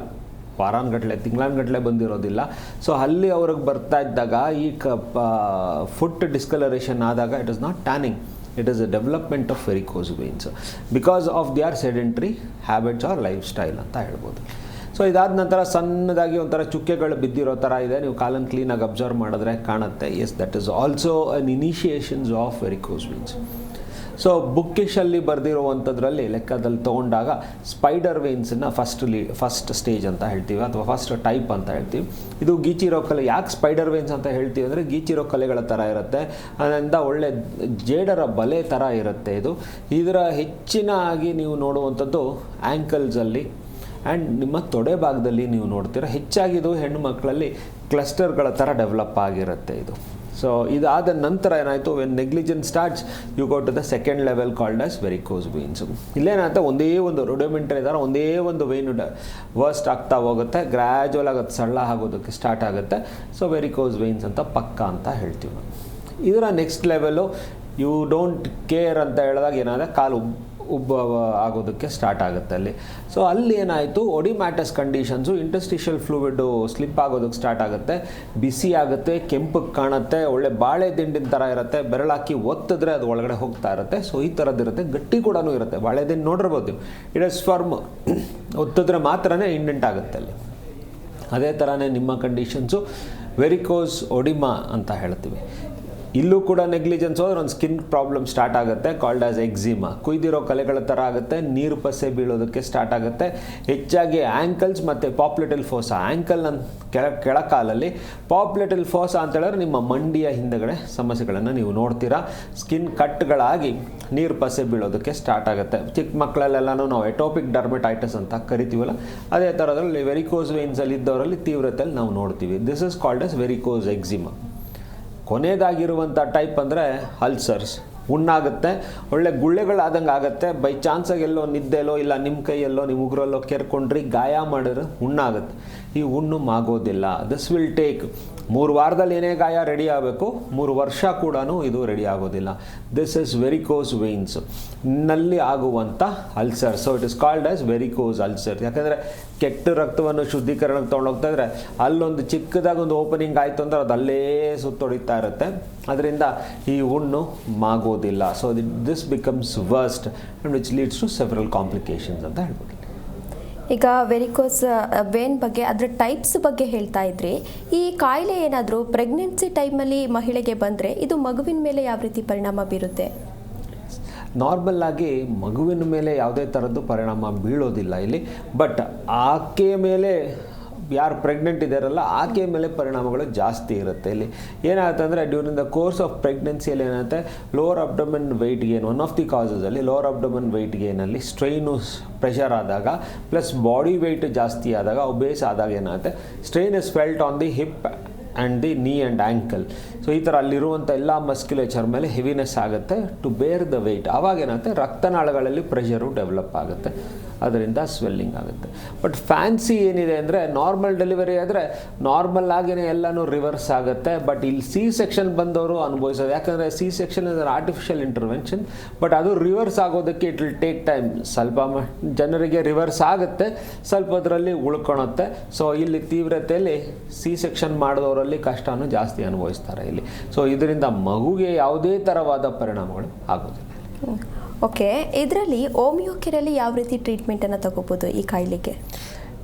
ವಾರಾನ್ಗಟ್ಲೆ, ತಿಂಗಳಾನ್ಗಟ್ಲೆ ಬಂದಿರೋದಿಲ್ಲ. ಸೊ ಅಲ್ಲಿ ಅವ್ರಿಗೆ ಬರ್ತಾ ಇದ್ದಾಗ, ಈ ಕ ಫುಟ್ ಡಿಸ್ಕಲರೇಷನ್ ಆದಾಗ it is not tanning it is a development of varicose veins because of their sedentary habits or life style ಅಂತ ಹೇಳ್ಬೋದು. ಸೊ ಇದಾದ ನಂತರ ಸಣ್ಣದಾಗಿ ಒಂಥರ ಚುಕ್ಕೆಗಳು ಬಿದ್ದಿರೋ ಥರ ಇದೆ. ನೀವು ಕಾಲನ್ನು ಕ್ಲೀನಾಗಿ ಅಬ್ಸರ್ವ್ ಮಾಡಿದ್ರೆ ಕಾಣುತ್ತೆ. Yes that is also an initiations of varicose veins so ಬುಕ್ಕಿಶಲ್ಲಿ ಬರೆದಿರುವಂಥದ್ರಲ್ಲಿ ಲೆಕ್ಕದಲ್ಲಿ ತೊಗೊಂಡಾಗ ಸ್ಪೈಡರ್ ವೇನ್ಸನ್ನು ಫಸ್ಟ್ ಲೀ ಫಸ್ಟ್ ಸ್ಟೇಜ್ ಅಂತ ಹೇಳ್ತೀವಿ ಅಥವಾ ಫಸ್ಟ್ ಟೈಪ್ ಅಂತ ಹೇಳ್ತೀವಿ. ಇದು ಗೀಚಿರೋ ಕಲೆ ಯಾಕೆ ಸ್ಪೈಡರ್ ವೇನ್ಸ್ ಅಂತ ಹೇಳ್ತೀವಿ ಅಂದರೆ ಗೀಚಿರೋ ಕಲೆಗಳ ಥರ ಇರುತ್ತೆ. ಅದರಿಂದ ಒಳ್ಳೆ ಜೇಡರ ಬಲೆ ಥರ ಇರುತ್ತೆ ಇದು. ಇದರ ಹೆಚ್ಚಿನ ಆಗಿ ನೀವು ನೋಡುವಂಥದ್ದು ಆ್ಯಂಕಲ್ಸಲ್ಲಿ ಆ್ಯಂಡ್ ನಿಮ್ಮ ತೊಡೆ ಭಾಗದಲ್ಲಿ ನೀವು ನೋಡ್ತೀರ ಹೆಚ್ಚಾಗಿ ಇದು ಹೆಣ್ಣು ಮಕ್ಕಳಲ್ಲಿ ಕ್ಲಸ್ಟರ್ಗಳ ಥರ ಡೆವಲಪ್ ಆಗಿರುತ್ತೆ ಇದು. ಸೊ ಇದಾದ ನಂತರ ಏನಾಯಿತು? When negligence starts you go to the second level called as varicose veins ಇಲ್ಲೇನಾಗುತ್ತೆ ಒಂದೇ ಒಂದು ರುಡಿಮೆಂಟರ್ ಇದ್ದಾರೆ ಒಂದೇ ಒಂದು ವೇನು ವರ್ಸ್ಟ್ ಆಗ್ತಾ ಹೋಗುತ್ತೆ. ಗ್ರ್ಯಾಜುವಲ್ ಆಗುತ್ತೆ ಸಳ್ಳ ಆಗೋದಕ್ಕೆ ಸ್ಟಾರ್ಟ್ ಆಗುತ್ತೆ. ಸೊ ವೆರಿಕೋಸ್ ವೇನ್ಸ್ ಅಂತ ಪಕ್ಕ ಅಂತ ಹೇಳ್ತೀವಿ. ಇದರ next level you don't care ಅಂತ ಹೇಳಿದಾಗ ಏನಾದರೆ ಕಾಲು ಉಬ್ಬ ಆಗೋದಕ್ಕೆ ಸ್ಟಾರ್ಟ್ ಆಗುತ್ತೆ ಅಲ್ಲಿ. ಸೊ ಅಲ್ಲಿ ಏನಾಯಿತು oedematous conditions interstitial fluid slip ಆಗೋದಕ್ಕೆ ಸ್ಟಾರ್ಟ್ ಆಗುತ್ತೆ. ಬಿಸಿ ಆಗುತ್ತೆ ಕೆಂಪಗೆ ಕಾಣುತ್ತೆ, ಒಳ್ಳೆ ಬಾಳೆ ದಿಂಡಿನ ಥರ ಇರುತ್ತೆ ಬೆರಳಾಕಿ ಒತ್ತಿದ್ರೆ ಅದು ಒಳಗಡೆ ಹೋಗ್ತಾ ಇರುತ್ತೆ. ಸೊ ಈ ಥರದ್ದು ಇರುತ್ತೆ, ಗಟ್ಟಿ ಕೂಡ ಇರುತ್ತೆ. ಬಾಳೆ ದಿಂಡು ನೋಡಿರ್ಬೋದು ಇಟ್ ಇಸ್ ಫರ್ಮ್ ಒತ್ತಿದ್ರೆ ಮಾತ್ರನೇ ಇಂಡೆಂಟ್ ಆಗುತ್ತೆ ಅಲ್ಲಿ. ಅದೇ ಥರನೇ ನಿಮ್ಮ ಕಂಡೀಷನ್ಸು ವೆರಿಕೋಸ್ ಒಡಿಮಾ ಅಂತ ಹೇಳ್ತೀವಿ. ಇಲ್ಲೂ ಕೂಡ ನೆಗ್ಲಿಜೆನ್ಸ್ ಹೋದ್ರೆ ಒಂದು ಸ್ಕಿನ್ ಪ್ರಾಬ್ಲಮ್ ಸ್ಟಾರ್ಟ್ ಆಗುತ್ತೆ, ಕಾಲ್ಡ್ ಆಸ್ ಎಕ್ಸಿಮಾ. ಕುಯ್ದಿರೋ ಕಲೆಗಳ ಥರ ಆಗುತ್ತೆ, ನೀರು ಪಸೆ ಬೀಳೋದಕ್ಕೆ ಸ್ಟಾರ್ಟ್ ಆಗುತ್ತೆ. ಹೆಚ್ಚಾಗಿ ಆ್ಯಂಕಲ್ಸ್ ಮತ್ತು ಪಾಪ್ಲೆಟಲ್ ಫೋಸಾ. ಆ್ಯಂಕಲ್ ಕೆಳ, ಕೆಳಕಾಲಲ್ಲಿ ಪಾಪ್ಲೆಟಲ್ ಫೋಸಾ ಅಂತ ಹೇಳಿದ್ರೆ ನಿಮ್ಮ ಮಂಡಿಯ ಹಿಂದೆಗಡೆ ಸಮಸ್ಯೆಗಳನ್ನು ನೀವು ನೋಡ್ತೀರಾ. ಸ್ಕಿನ್ ಕಟ್ಗಳಾಗಿ ನೀರು ಪಸೆ ಬೀಳೋದಕ್ಕೆ ಸ್ಟಾರ್ಟ್ ಆಗುತ್ತೆ. ಚಿಕ್ಕ ಮಕ್ಕಳಲ್ಲೆಲ್ಲನೂ ನಾವು ಎಟೋಪಿಕ್ ಡರ್ಮೆಟೈಟಿಸ್ ಅಂತ ಕರಿತೀವಲ್ಲ, ಅದೇ ಥರದಲ್ಲಿ ವೆರಿಕೋಸ್ ವೇನ್ಸಲ್ಲಿ ಇದ್ದವರಲ್ಲಿ ತೀವ್ರತೆಯಲ್ಲಿ ನಾವು ನೋಡ್ತೀವಿ. This is called as varicose eczema ಕೊನೆಯದಾಗಿರುವಂಥ type ಅಂದರೆ ಅಲ್ಸರ್ಸ್ ಹುಣ್ಣಾಗುತ್ತೆ, ಒಳ್ಳೆ ಗುಳ್ಳೆಗಳಾದಂಗೆ ಆಗುತ್ತೆ ಬೈ ಚಾನ್ಸಾಗಿ ಎಲ್ಲೋ ನಿದ್ದೆಲ್ಲೋ ಇಲ್ಲ ನಿಮ್ಮ ಕೈಯಲ್ಲೋ ನಿಮ್ಮ ಉಗ್ರಲ್ಲೋ ಕೆರ್ಕೊಂಡ್ರಿ, ಗಾಯ ಮಾಡಿದ್ರೆ ಹುಣ್ಣಾಗುತ್ತೆ. ಈ ಹುಣ್ಣು ಮಾಗೋದಿಲ್ಲ. ದಿಸ್ ವಿಲ್ ಟೇಕ್ ಮೂರು ವಾರದಲ್ಲಿ ಏನೇ ಗಾಯ ರೆಡಿ ಆಗಬೇಕು, ಮೂರು ವರ್ಷ ಕೂಡ ಇದು ರೆಡಿ ಆಗೋದಿಲ್ಲ. ದಿಸ್ ಇಸ್ ವೆರಿಕೋಸ್ ವೇನ್ಸ್ನಲ್ಲಿ ಆಗುವಂಥ ulcer so it is called as varicose ulcer ಯಾಕಂದರೆ ಕೆಟ್ಟ ರಕ್ತವನ್ನು ಶುದ್ಧೀಕರಣಕ್ಕೆ ತೊಗೊಂಡೋಗ್ತಾ ಇದ್ರೆ ಅಲ್ಲೊಂದು ಚಿಕ್ಕದಾಗಿ ಒಂದು ಓಪನಿಂಗ್ ಆಯಿತು ಅಂದರೆ ಅದು ಅಲ್ಲೇ ಸುತ್ತೊಡಿತಾ ಇರುತ್ತೆ. ಅದರಿಂದ ಈ ಹುಣ್ಣು ಮಾಗೋದಿಲ್ಲ. So this becomes worst and which leads to several complications ಅಂತ ಹೇಳ್ಬೋದು. ಈಗ ವೆರಿಕೋಸ್ ವೇನ್ ಬಗ್ಗೆ ಅದರ ಟೈಪ್ಸ್ ಬಗ್ಗೆ ಹೇಳ್ತಾ ಇದ್ರಿ ಈ ಕಾಯಿಲೆ ಏನಾದರೂ ಪ್ರೆಗ್ನೆನ್ಸಿ ಟೈಮಲ್ಲಿ ಮಹಿಳೆಗೆ ಬಂದರೆ ಇದು ಮಗುವಿನ ಮೇಲೆ ಯಾವ ರೀತಿ ಪರಿಣಾಮ ಬೀರುತ್ತೆ? ನಾರ್ಮಲ್ ಆಗಿ ಮಗುವಿನ ಮೇಲೆ ಯಾವುದೇ ಥರದ್ದು ಪರಿಣಾಮ ಬೀಳೋದಿಲ್ಲ ಇಲ್ಲಿ ಬಟ್ ಆಕೆಯ ಮೇಲೆ ಯಾರು ಪ್ರೆಗ್ನೆಂಟ್ ಇದ್ದಾರಲ್ಲ ಆಕೆಯ ಮೇಲೆ ಪರಿಣಾಮಗಳು ಜಾಸ್ತಿ ಇರುತ್ತೆ. ಇಲ್ಲಿ ಏನಾಗುತ್ತೆ ಅಂದರೆ ಡ್ಯೂರಿಂಗ್ ದ ಕೋರ್ಸ್ ಆಫ್ ಪ್ರೆಗ್ನೆನ್ಸಿಯಲ್ಲಿ ಏನಾಗುತ್ತೆ lower abdomen weight gain one of the ಕಾಸಸಲ್ಲಿ lower abdomen weight ಗೇನಲ್ಲಿ ಸ್ಟ್ರೈನು ಪ್ರೆಷರ್ ಆದಾಗ ಪ್ಲಸ್ ಬಾಡಿ ವೆಯ್ಟ್ ಜಾಸ್ತಿ ಆದಾಗ ಒಬೇಸ್ ಆದಾಗ ಏನಾಗುತ್ತೆ strain is felt on the hip and the knee and ankle so ಈ ಥರ ಅಲ್ಲಿರುವಂಥ ಎಲ್ಲ ಮಸ್ಕ್ಯುಲೇಚರ್ ಮೇಲೆ ಹೆವಿನೆಸ್ ಆಗುತ್ತೆ ಟು ಬೇರ್ ದ ವೆಯ್ಟ್ ಆವಾಗ ಏನಾಗುತ್ತೆ, ರಕ್ತನಾಳಗಳಲ್ಲಿ ಪ್ರೆಷರು ಡೆವಲಪ್ ಆಗುತ್ತೆ. ಅದರಿಂದ ಸ್ವೆಲ್ಲಿಂಗ್ ಆಗುತ್ತೆ. ಬಟ್ ಫ್ಯಾನ್ಸಿ ಏನಿದೆ ಅಂದರೆ ನಾರ್ಮಲ್ ಡೆಲಿವರಿ ಆದರೆ ನಾರ್ಮಲ್ ಆಗಿನೇ ಎಲ್ಲನೂ ರಿವರ್ಸ್ ಆಗುತ್ತೆ. ಬಟ್ ಇಲ್ಲಿ ಸಿ ಸೆಕ್ಷನ್ ಬಂದವರು ಅನುಭವಿಸೋದು. ಯಾಕಂದರೆ C section is artificial intervention but ಅದು ರಿವರ್ಸ್ ಆಗೋದಕ್ಕೆ ಇಟ್ ವಿಲ್ ಟೇಕ್ ಟೈಮ್ ಸ್ವಲ್ಪ ಜನರಿಗೆ ರಿವರ್ಸ್ ಆಗುತ್ತೆ, ಸ್ವಲ್ಪ ಅದರಲ್ಲಿ ಉಳ್ಕೊಳುತ್ತೆ ಸೊ ಇಲ್ಲಿ ತೀವ್ರತೆಯಲ್ಲಿ ಸಿ ಸೆಕ್ಷನ್ ಮಾಡಿದವರಲ್ಲಿ ಕಷ್ಟನೂ ಜಾಸ್ತಿ ಅನುಭವಿಸ್ತಾರೆ ಇಲ್ಲಿ. ಸೊ ಇದರಿಂದ ಮಗುಗೆ ಯಾವುದೇ ಥರವಾದ ಪರಿಣಾಮಗಳು ಆಗೋದಿಲ್ಲ. ಓಕೆ, ಇದರಲ್ಲಿ ಹೋಮಿಯೋ ಕೇರಲ್ಲಿ ಯಾವ ರೀತಿ ಟ್ರೀಟ್ಮೆಂಟನ್ನು ತಗೋಬೋದು ಈ ಕಾಯಿಲೆಗೆ?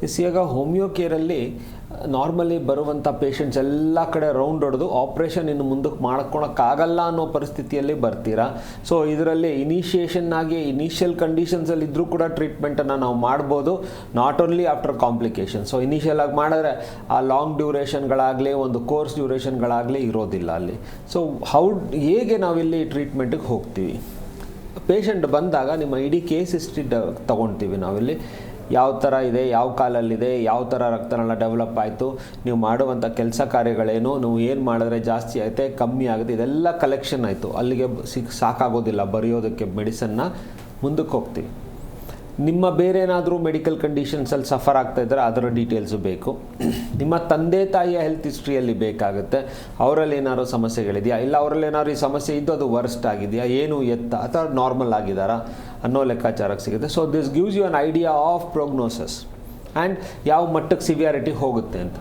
ಎಸ್ ಇವಾಗ ಹೋಮಿಯೋ ಕೇರಲ್ಲಿ ನಾರ್ಮಲಿ ಬರುವಂಥ ಪೇಷಂಟ್ಸ್ ಎಲ್ಲ ಕಡೆ ರೌಂಡ್ ಹೊಡೆದು ಆಪ್ರೇಷನ್ ಇನ್ನು ಮುಂದಕ್ಕೆ ಮಾಡ್ಕೊಳಕ್ಕಾಗಲ್ಲ ಅನ್ನೋ ಪರಿಸ್ಥಿತಿಯಲ್ಲಿ ಬರ್ತೀರಾ? ಸೊ ಇದರಲ್ಲಿ ಇನಿಷಿಯೇಷನ್ ಆಗಿ ಇನಿಷಿಯಲ್ ಕಂಡೀಷನ್ಸಲ್ಲಿ ಇದ್ದರೂ ಕೂಡ ಟ್ರೀಟ್ಮೆಂಟನ್ನು ನಾವು ಮಾಡ್ಬೋದು. Not only after complication so initial ಆಗಿ ಮಾಡಿದ್ರೆ ಆ ಲಾಂಗ್ ಡ್ಯೂರೇಷನ್ಗಳಾಗಲಿ ಒಂದು ಕೋರ್ಸ್ ಡ್ಯೂರೇಷನ್ಗಳಾಗಲಿ ಇರೋದಿಲ್ಲ ಅಲ್ಲಿ. ಸೊ ಹೌ ಹೇಗೆ ನಾವಿಲ್ಲಿ ಟ್ರೀಟ್ಮೆಂಟಿಗೆ ಹೋಗ್ತೀವಿ? ಪೇಷಂಟ್ ಬಂದಾಗ ನಿಮ್ಮ ಇಡೀ ಕೇಸ್ ಹಿಸ್ಟ್ರಿ ತಗೊಳ್ತೀವಿ ನಾವಿಲ್ಲಿ ಯಾವ ಥರ ಇದೆ, ಯಾವ ಕಾಲಲ್ಲಿದೆ, ಯಾವ ಥರ ರಕ್ತನಾಳ ಡೆವಲಪ್ ಆಯಿತು, ನೀವು ಮಾಡುವಂಥ ಕೆಲಸ ಕಾರ್ಯಗಳೇನು, ನೀವು ಏನು ಮಾಡಿದ್ರೆ ಜಾಸ್ತಿ ಆಯಿತು, ಕಮ್ಮಿ ಆಗುತ್ತೆ, ಇದೆಲ್ಲ ಕಲೆಕ್ಷನ್ ಆಯಿತು. ಅಲ್ಲಿಗೆ ಸಿಕ್ ಸಾಕಾಗೋದಿಲ್ಲ, ಬರೆಯೋದಕ್ಕೆ ಮೆಡಿಸನ್ನ ಮುಂದಕ್ಕೆ ಹೋಗ್ತೀವಿ. ನಿಮ್ಮ ಬೇರೆ ಏನಾದರೂ ಮೆಡಿಕಲ್ ಕಂಡೀಷನ್ಸಲ್ಲಿ ಸಫರ್ ಆಗ್ತಾ ಇದ್ದರೆ ಅದರ ಡೀಟೇಲ್ಸು ಬೇಕು. ನಿಮ್ಮ ತಂದೆ ತಾಯಿಯ ಹೆಲ್ತ್ ಹಿಸ್ಟ್ರಿಯಲ್ಲಿ ಬೇಕಾಗುತ್ತೆ. ಅವರಲ್ಲಿ ಏನಾದ್ರು ಸಮಸ್ಯೆಗಳಿದೆಯಾ? ಇಲ್ಲ, ಅವರಲ್ಲಿ ಏನಾದರೂ ಈ ಸಮಸ್ಯೆ ಇದ್ದು ಅದು ವರ್ಸ್ಟ್ ಆಗಿದೆಯಾ? ಏನು ಎತ್ತ? ಅಥವಾ ನಾರ್ಮಲ್ ಆಗಿದ್ದಾರಾ? ಅನ್ನೋ ಲೆಕ್ಕಾಚಾರಕ್ಕೆ ಸಿಗುತ್ತೆ. So this gives you an idea of prognosis and ಯಾವ ಮಟ್ಟಕ್ಕೆ ಸಿವಿಯಾರಿಟಿ ಹೋಗುತ್ತೆ ಅಂತ.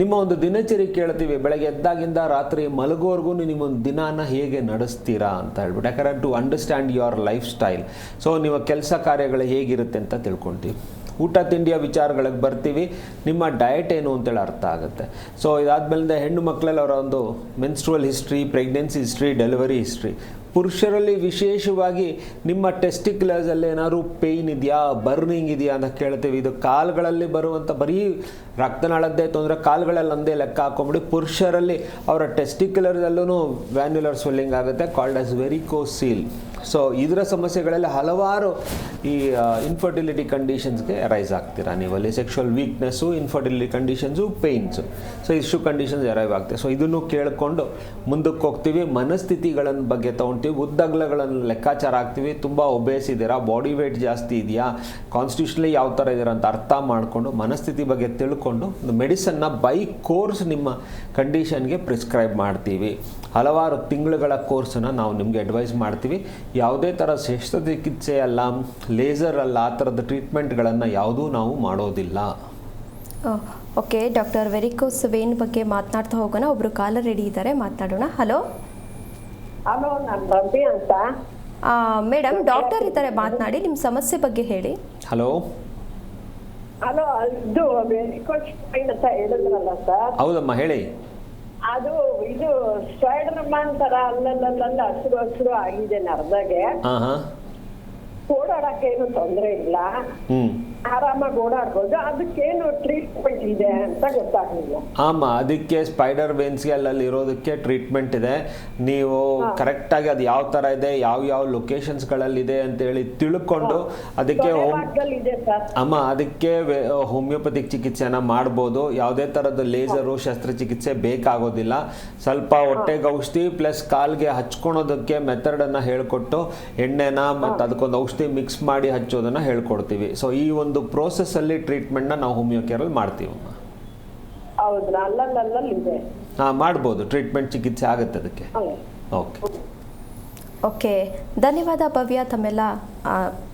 ನಿಮ್ಮ ಒಂದು ದಿನಚರಿ ಕೇಳ್ತೀವಿ, ಬೆಳಗ್ಗೆ ಎದ್ದಾಗಿಂದ ರಾತ್ರಿ ಮಲಗೋವರೆಗೂ ನಿಮ್ಮೊಂದು ದಿನಾನ ಹೇಗೆ ನಡೆಸ್ತೀರಾ ಅಂತ ಹೇಳ್ಬಿಟ್ಟು, ಯಾಕಂದ್ರೆ to understand your life style so ನಿಮ್ಮ ಕೆಲಸ ಕಾರ್ಯಗಳು ಹೇಗಿರುತ್ತೆ ಅಂತ ತಿಳ್ಕೊಳ್ತೀವಿ ಊಟ, ತಿಂಡಿಯ ವಿಚಾರಗಳಿಗೆ ಬರ್ತೀವಿ. ನಿಮ್ಮ ಡಯಟ್ ಏನು ಅಂತೇಳಿ ಅರ್ಥ ಆಗುತ್ತೆ. ಸೊ ಇದಾದ್ಮೇಲಿಂದ ಹೆಣ್ಣು ಮಕ್ಕಳಲ್ಲಿ ಅವರ ಒಂದು menstrual history pregnancy history delivery history ಪುರುಷರಲ್ಲಿ ವಿಶೇಷವಾಗಿ ನಿಮ್ಮ ಟೆಸ್ಟಿಕ್ಯುಲರ್ಸಲ್ಲಿ ಏನಾದ್ರು ಪೇಯ್ನ್ ಇದೆಯಾ, ಬರ್ನಿಂಗ್ ಇದೆಯಾ ಅಂತ ಕೇಳ್ತೀವಿ. ಇದು ಕಾಲುಗಳಲ್ಲಿ ಬರುವಂಥ ಬರೀ ರಕ್ತನಾಳದ್ದೇ ತೊಂದರೆ, ಕಾಲುಗಳಲ್ಲಿ ಒಂದೇ ಲೆಕ್ಕ ಹಾಕೊಂಬಿಡಿ ಪುರುಷರಲ್ಲಿ ಅವರ ಟೆಸ್ಟಿಕ್ಯುಲರ್ದಲ್ಲೂ ವ್ಯಾನ್ಯುಲರ್ ಸ್ವೆಲ್ಲಿಂಗ್ ಆಗುತ್ತೆ. Called as varicocele. ಸೊ ಇದರ ಸಮಸ್ಯೆಗಳೆಲ್ಲ ಹಲವಾರು ಈ ಇನ್ಫರ್ಟಿಲಿಟಿ ಕಂಡೀಷನ್ಸ್ಗೆ ಅರೈಸ್ ಆಗ್ತೀರಾ? ನೀವು ಅಲ್ಲಿ sexual weakness infertility conditions pains so ಇಷ್ಟು ಕಂಡೀಷನ್ಸ್ ಅರೈವ್ ಆಗ್ತದೆ ಸೊ ಇದನ್ನು ಕೇಳಿಕೊಂಡು ಮುಂದಕ್ಕೆ ಹೋಗ್ತೀವಿ. ಮನಸ್ಥಿತಿಗಳನ್ನ ಬಗ್ಗೆ ತೊಗೊಳ್ತೀವಿ ಉದ್ದಗ್ಲಗಳನ್ನು ಲೆಕ್ಕಾಚಾರ ಆಗ್ತೀವಿ. ತುಂಬ ಒಬೇಸ್ ಇದ್ದೀರಾ ಬಾಡಿ ವೇಟ್ ಜಾಸ್ತಿ ಇದೆಯಾ? ಕಾನ್ಸ್ಟಿಟ್ಯೂಷನ್ಲಿ ಯಾವ ಥರ ಇದ್ದೀರಾ ಅಂತ ಅರ್ಥ ಮಾಡಿಕೊಂಡು ಮನಸ್ಥಿತಿ ಬಗ್ಗೆ ತಿಳ್ಕೊಂಡು ಮೆಡಿಸನ್ನ ಬೈ ಕೋರ್ಸ್ ನಿಮ್ಮ ಕಂಡೀಷನ್ಗೆ ಪ್ರಿಸ್ಕ್ರೈಬ್ ಮಾಡ್ತೀವಿ. ಹಲವಾರು ತಿಂಗಳುಗಳ ಕೋರ್ಸನ್ನು ನಾವು ನಿಮಗೆ ಅಡ್ವೈಸ್ ಮಾಡ್ತೀವಿ. ಯಾವುದೇ ಥರ ಶಸ್ತ್ರಚಿಕಿತ್ಸೆ ಅಲ್ಲ ಲೇಸರ್ ಅಲ್ಲ ಆ ಥರದ ಟ್ರೀಟ್ಮೆಂಟ್ಗಳನ್ನು ಯಾವುದೂ ನಾವು ಮಾಡೋದಿಲ್ಲ. ಓಕೆ ಡಾಕ್ಟರ್ ವೆರಿಕೋಸ್ ವೇನ್ ಬಗ್ಗೆ ಮಾತನಾಡ್ತಾ ಹೋಗೋಣ. ಒಬ್ರು ಕಾಲ ರೆಡಿ ಇದ್ದಾರೆ ಮಾತನಾಡೋಣ. ಹಲೋ ಹಲೋ ನಾನು ಅಂತ. ಮೇಡಮ್ ಡಾಕ್ಟರ್ ಇದ್ದಾರೆ ಮಾತನಾಡಿ. ನಿಮ್ಮ ಸಮಸ್ಯೆ ಬಗ್ಗೆ ಹೇಳಿ. ಹಲೋ ಹಲೋ ಇದು ವೆರಿಕೋಸ್ ಅಂತ ಹೇಳಿದ್ರಲ್ಲ ಸರ್. ಹೌದಮ್ಮ ಹೇಳಿ. ಅದು ಇದು ಸ್ಪೈಡರ್ ಮ್ಯಾನ್ ತರ ಅಲ್ಲಲ್ಲಲ್ಲ ಹಸಿರು ಹಸಿರು ಆಗಿದೆ ನರ್ದಾಗೆ. ಓಡಾಡಕ್ಕೆ ಏನು ತೊಂದರೆ ಇಲ್ಲ. ಹ್ಞೂ ಆರಾಮಾಗಿ ಓಡಾಡ್ಬೋದು. ಅದಕ್ಕೇನು ಟ್ರೀಟ್ಮೆಂಟ್ ಇದೆ ಅಂತ ಗೊತ್ತಾಗ್ಲಿಲ್ಲ. ಆಮ ಅದಕ್ಕೆ ಸ್ಪೈಡರ್ ವೇನ್ಸ್ಗೆ ಅಲ್ಲಲ್ಲಿ ಇರೋದಕ್ಕೆ ಟ್ರೀಟ್ಮೆಂಟ್ ಇದೆ. ನೀವು ಕರೆಕ್ಟಾಗಿ ಅದು ಯಾವ ತರ ಇದೆ ಯಾವ ಯಾವ ಲೊಕೇಶನ್ಸ್ಗಳಲ್ಲಿದೆ ಅಂತೇಳಿ ತಿಳ್ಕೊಂಡು ಅದಕ್ಕೆ ಹೋಮ್ ತಿಳ್ಕೊಂಡು ಇದೆ ಸರ್. ಅಮ್ಮ ಅದಕ್ಕೆ ಹೋಮಿಯೋಪತಿಕ್ ಚಿಕಿತ್ಸೆನ ಮಾಡ್ಬೋದು. ಯಾವುದೇ ಥರದ ಲೇಸರು ಶಸ್ತ್ರಚಿಕಿತ್ಸೆ ಬೇಕಾಗೋದಿಲ್ಲ. ಸ್ವಲ್ಪ ಹೊಟ್ಟೆಗೆ ಔಷಧಿ ಪ್ಲಸ್ ಕಾಲ್ಗೆ ಹಚ್ಕೊಳೋದಕ್ಕೆ ಮೆಥಡನ್ನು ಹೇಳ್ಕೊಟ್ಟು ಎಣ್ಣೆನ ಮತ್ತೆ ಅದಕ್ಕೊಂದು ಔಷಧಿ ಮಿಕ್ಸ್ ಮಾಡಿ ಹಚ್ಚೋದನ್ನ ಹೇಳ್ಕೊಡ್ತೀವಿ. ಸೊ ಈ ಒಂದು ಪ್ರೋಸೆಸ್ಸಲ್ಲಿ ಟ್ರೀಟ್ಮೆಂಟ್ನ ನಾವು ಹೋಮಿಯೋ ಕೇರಲ್ಲಿ ಮಾಡ್ತೀವಿ ಹೌದ್ರಾ ಅಲ್ಲಲ್ಲಲ್ಲಿ ಇದೆ ಹಾಂ ಮಾಡ್ಬೋದು. ಟ್ರೀಟ್ಮೆಂಟ್ ಚಿಕಿತ್ಸೆ ಆಗುತ್ತೆ ಅದಕ್ಕೆ. ಹೌದು. ಓಕೆ ಓಕೆ ಧನ್ಯವಾದ ಭವ್ಯ ತಮ್ಮೆಲ್ಲ.